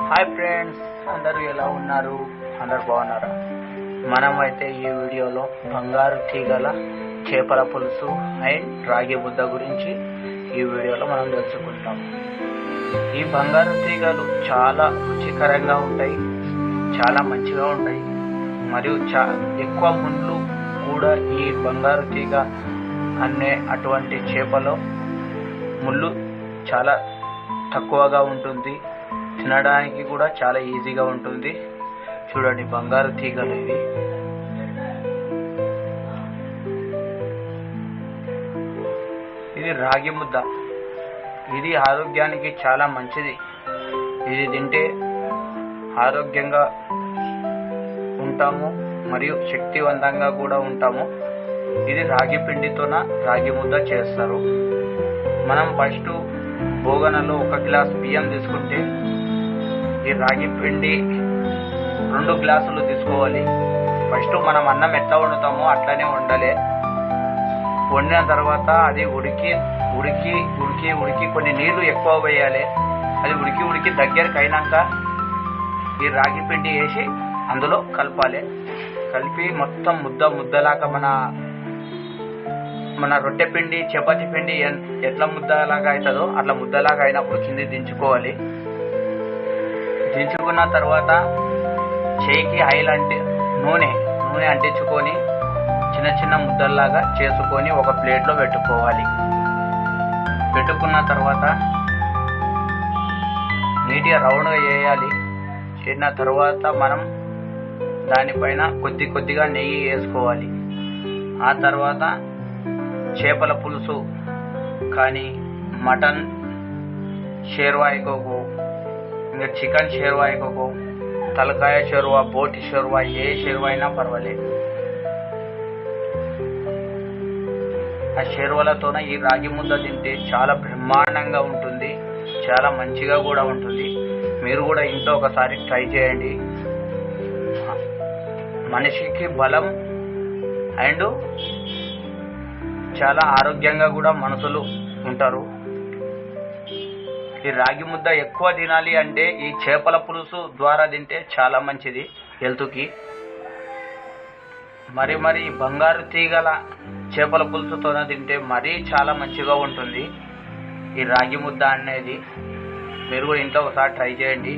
Hi friends అందరూ ఎలా ఉన్నారు? అందరు బాగున్నారా? మనం అయితే ఈ వీడియోలో బంగారు తీగల చేపల పులుసు అండ్ రాగి ముద్ద గురించి ఈ వీడియోలో మనం తెలుసుకుంటాం. ఈ బంగారు తీగలు చాలా రుచికరంగా ఉంటాయి చాలా మంచిగా ఉంటాయి. మరియు చా ఎక్కువ ముండ్లు కూడా ఈ బంగారు తీగ అనే అటువంటి చేపలో ముళ్ళు చాలా తక్కువగా ఉంటుంది. తినడానికి కూడా చాలా ఈజీగా ఉంటుంది. చూడండి బంగారు తీగలు ఇవి ఇది రాగి ముద్ద. ఇది ఆరోగ్యానికి చాలా మంచిది. ఇది తింటే ఆరోగ్యంగా ఉంటాము మరియు శక్తివంతంగా కూడా ఉంటాము. ఇది రాగి పిండితోన రాగి ముద్ద చేస్తారు. మనం ఫస్ట్ బోగనలో ఒక గ్లాస్ బియ్యం తీసుకుంటే ఈ రాగి పిండి రెండు గ్లాసులు తీసుకోవాలి. ఫస్ట్ మనం అన్నం ఎట్లా వండుతామో అట్లనే వండాలి. వండిన తర్వాత అది ఉడికి ఉడికి ఉడికి ఉడికి కొన్ని నీళ్ళు ఎక్కువ వేయాలి. అది ఉడికి ఉడికి దగ్గరికి అయినాక ఈ రాగి పిండి వేసి అందులో కలపాలి. కలిపి మొత్తం ముద్ద ముద్దలాగా మన మన రొట్టె పిండి చపాతి పిండి ఎన్- ఎట్లా ముద్దలాగా అవుతుందో అట్లా ముద్దలాగా అయినప్పుడు కింది దించుకోవాలి. దించుకున్న తర్వాత చేయికి ఆయిల్ అంటే నూనె నూనె అంటించుకొని చిన్న చిన్న ముద్దల్లాగా చేసుకొని ఒక ప్లేట్లో పెట్టుకోవాలి. పెట్టుకున్న తర్వాత నీట్గా రౌండ్గా వేయాలి చేసిన తర్వాత మనం దానిపైన కొద్ది కొద్దిగా నెయ్యి వేసుకోవాలి. ఆ తర్వాత చేపల పులుసు కానీ మటన్ షేర్వాయికోకు ఇంకా చికెన్ షేర్వాయికోకు తలకాయ షేర్వా బోటి షేర్వా ఏ షేర్వా అయినా పర్వాలేదు ఆ షేర్వాలతోన ఈ రాగి ముద్ద తింటే చాలా బ్రహ్మాండంగా ఉంటుంది చాలా మంచిగా కూడా ఉంటుంది. మీరు కూడా ఇంట్లో ఒకసారి ట్రై చేయండి. మనిషికి బలం అండ్ చాలా ఆరోగ్యంగా కూడా మనుషులు ఉంటారు. ఈ రాగి ముద్ద ఎక్కువ తినాలి అంటే ఈ చేపల పులుసు ద్వారా తింటే చాలా మంచిది హెల్త్కి మరి మరి బంగారు తీగల చేపల పులుసుతోనే తింటే మరీ చాలా మంచిగా ఉంటుంది. ఈ రాగి ముద్ద అనేది మీరు కూడా ఇంట్లో ఒకసారి ట్రై చేయండి.